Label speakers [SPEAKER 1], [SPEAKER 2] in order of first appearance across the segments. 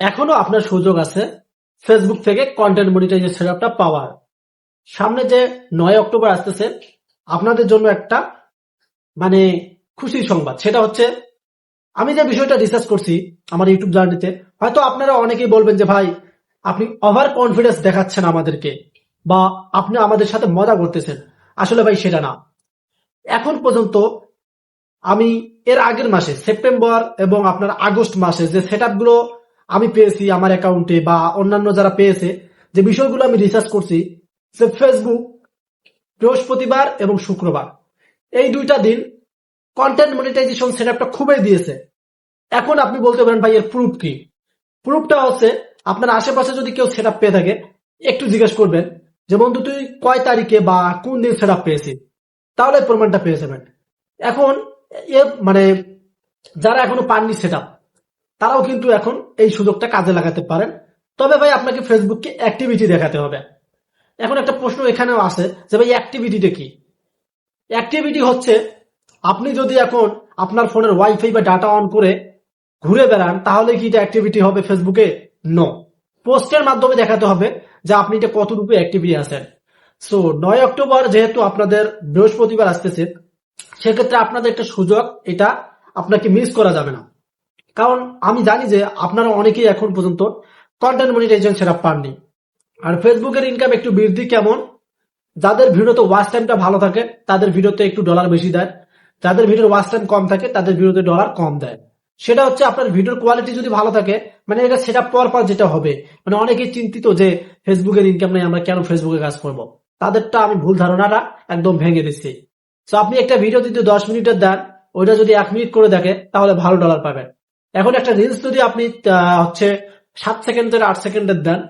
[SPEAKER 1] এখনও আপনার সুযোগ আছে ফেসবুক থেকে কন্টেন্ট মনিটাইজের সেটআপটা পাওয়ার। সামনে যে নয় অক্টোবর আসতেছে, আপনাদের জন্য একটা মানে খুশির সংবাদ। সেটা হচ্ছে, আমি যে বিষয়টা রিসার্চ করছি আমার ইউটিউব জার্নিতে হয়তো আপনারা অনেকেই বলবেন যে, ভাই, আপনি ওভার কনফিডেন্স দেখাচ্ছেন আমাদেরকে বা আপনি আমাদের সাথে মজা করতেছেন। আসলে ভাই, সেটা না। এখন পর্যন্ত আমি এর আগের মাসে সেপ্টেম্বর এবং আপনার আগস্ট মাসে যে সেটগুলো আমি পেয়েছি আমার অ্যাকাউন্টে বা অন্যান্য যারা পেয়েছে, যে বিষয়গুলো আমি রিসার্চ করছি যে ফেসবুক বৃহস্পতিবার এবং শুক্রবার। এই দুইটা দিন কন্টেন্ট মনিটাইজেশন সেটআপটা খুবই দিয়েছে। এখন আপনি বলতে পারেন, ভাই, এর প্রুফ কি? প্রুফটা হচ্ছে, আপনার আশেপাশে যদি কেউ সেটআপ পেয়ে থাকে, একটু জিজ্ঞেস করবেন যে, বন্ধু, তুই কয় তারিখে বা কোন দিন সেটআপ পেয়েছিস? তাহলে এই প্রমাণটা পেয়ে যাবেন। এখন, এ মানে যারা এখনও পাননি সেটআপ তারাও কিন্তু এখন এই সুযোগটা কাজে লাগাতে পারেন। তবে ভাই, আপনাকে ফেসবুককে অ্যাক্টিভিটি দেখাতে হবে। এখন একটা প্রশ্ন এখানেও আছে যে ভাই অ্যাক্টিভিটিটা কি? অ্যাক্টিভিটি হচ্ছে আপনি যদি এখন আপনার ফোনের ওয়াইফাই বা ডাটা অন করে ঘুরে বেড়ান, তাহলে কি এটা অ্যাক্টিভিটি হবে ফেসবুকে? নো পোস্টের মাধ্যমে দেখাতে হবে যে আপনি এটা কতটুকু অ্যাক্টিভিটি আছেন। সো নয় অক্টোবর যেহেতু আপনাদের বৃহস্পতিবার আসতেছে, সেক্ষেত্রে আপনাদের একটা সুযোগ, এটা আপনাকে মিস করা যাবে না। কারণ আমি জানি যে আপনারা অনেকেই এখন পর্যন্ত কন্টেন্ট মনিটাইজেশন সেটা পাননি। আর ফেসবুকের ইনকাম একটু বৃদ্ধি কেমন? যাদের ভিডিওতে ওয়াচ টাইমটা ভালো থাকে, তাদের ভিডিওতে একটু ডলার বেশি দেয়। যাদের ভিডিওর ওয়াচ টাইম কম থাকে, তাদের ভিডিওতে ডলার কম দেয়। সেটা হচ্ছে আপনার ভিডিওর কোয়ালিটি যদি ভালো থাকে মানে এটা সেটা পর পর যেটা হবে। মানে অনেকেই চিন্তিত যে ফেসবুকের ইনকাম নেই, আমরা কেন ফেসবুকে কাজ করব? তাদেরটা আমি ভুল ধারণাটা একদম ভেঙে দিচ্ছি। তো আপনি একটা ভিডিও যদি দশ মিনিটের দেন, ওইটা যদি এক মিনিট করে দেখে, তাহলে ভালো ডলার পাবেন। এখন একটা রিলস যদি আপনি হচ্ছে সাত সেকেন্ডের আট সেকেন্ডের দেন,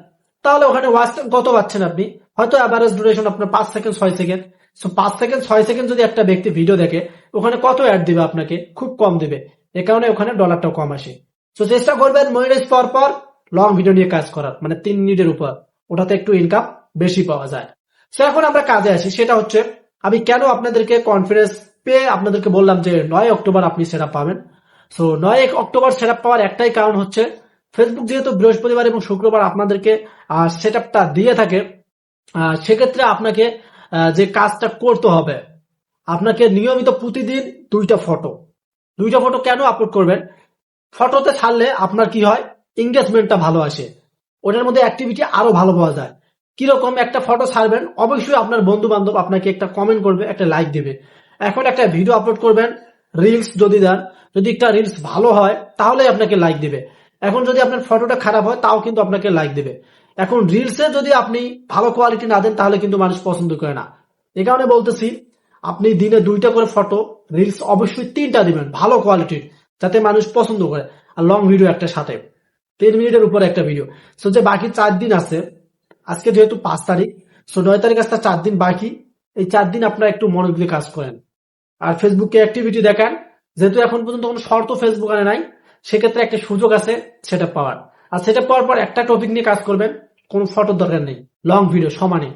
[SPEAKER 1] তাহলে ওখানে ওয়াচ কত পাচ্ছেন আপনি? হয়তো অ্যাভারেজ ডিউরেশন আপনার পাঁচ সেকেন্ড ছয় সেকেন্ড সো পাঁচ সেকেন্ড ছয় সেকেন্ড যদি একটা ব্যক্তি ভিডিও দেখে, ওখানে কত অ্যাড দিবে আপনাকে? খুব কম দিবে। এ কারণে ওখানে ডলারটাও কম আসে। তো চেষ্টা করবেন মনিটাইজ পর পর লং ভিডিও নিয়ে কাজ করার মানে তিন মিনিটের উপর। ওটাতে একটু ইনকাম বেশি পাওয়া যায়। সো এখন আমরা কাজে আসি। সেটা হচ্ছে, আমি কেন আপনাদেরকে কনফিডেন্স পেয়ে আপনাদেরকে বললাম যে নয় অক্টোবর আপনি সেটা পাবেন? সো নয় এক অক্টোবর সেট পাওয়ার একটাই কারণ হচ্ছে ফেসবুক যেহেতু বৃহস্পতিবার এবং শুক্রবার আপনাদেরকে সেট আপটা দিয়ে থাকে সেক্ষেত্রে আপনাকে যে কাজটা করতে হবে, আপনাকে নিয়মিত প্রতিদিন দুইটা ফটো দুইটা ফটো কেন আপলোড করবেন? ফটোতে ছাড়লে আপনার কি হয়? এঙ্গেজমেন্টটা ভালো আসে। ওটার মধ্যে অ্যাক্টিভিটি আরও ভালো পাওয়া যায়। কীরকম একটা ফটো ছাড়বেন? অবশ্যই আপনার বন্ধু বান্ধব আপনাকে একটা কমেন্ট করবে, একটা লাইক দেবে। এখন একটা ভিডিও আপলোড করবেন রিলস যদি দেন যদি একটা রিলস ভালো হয় তাহলে আপনাকে লাইক দিবে। এখন যদি আপনার ফটোটা খারাপ হয়, তাও কিন্তু আপনাকে লাইক দিবে। এখন রিলসে যদি আপনি ভালো কোয়ালিটি না দেন, তাহলে কিন্তু মানুষ পছন্দ করে না। এই কারণে বলতেছি, আপনি দিনে দুইটা করে ফটো রিলস অবশ্যই তিনটা দিবেন, ভালো কোয়ালিটির যাতে মানুষ পছন্দ করে। আর লং ভিডিও একটা সাথে। তিন মিনিটের উপরে একটা ভিডিও সো যে বাকি চার দিন আছে, আজকে যেহেতু পাঁচ তারিখ সো নয় তারিখ আসতে চার দিন বাকি। এই চার দিন আপনারা একটু মনোযোগ দিয়ে কাজ করেন। আর ফেসবুকে অ্যাক্টিভিটি দেখান। যেহেতু এখন পর্যন্ত কোনো শর্ত ফেসবুক আনে নাই, সেক্ষেত্রে একটা সুযোগ আছে সেটা পাওয়ার। আর সেটা পাওয়ার পর একটা টপিক নিয়ে কাজ করবেন, কোনো ফটোর দরকার নেই লং ভিডিও সমানে।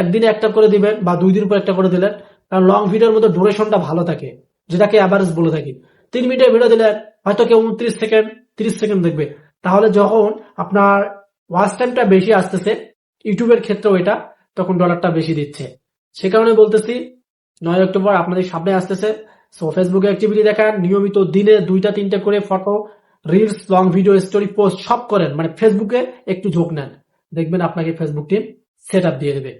[SPEAKER 1] একদিনে একটা করে দিবেন বা দুই দিন পর একটা করে দিলেন, কারণ লং ভিডিওর মধ্যে ডুরেশনটা ভালো থাকে, যেটাকে অ্যাভারেজ বলে থাকি। তিন মিনিটের ভিডিও দিলেন হয়তো কেউ উনত্রিশ সেকেন্ড তিরিশ সেকেন্ড দেখবে। তাহলে যখন আপনার ওয়াচ টাইমটা বেশি আসতেছে ইউটিউবের ক্ষেত্রেও এটা, তখন ডলারটা বেশি দিচ্ছে। সে কারণে বলতেছি, নয় অক্টোবর আপনাদের সামনে আসতেছে সো ফেসবুকে অ্যাক্টিভিটি দেখেন, নিয়মিত দিনে দুইটা, তিনটা করে photo reels long video story post সব করেন মানে ফেসবুকে একটু ঝোঁক নেন। দেখবেন আপনাকে ফেসবুক টিম সেট দিয়ে দেবে।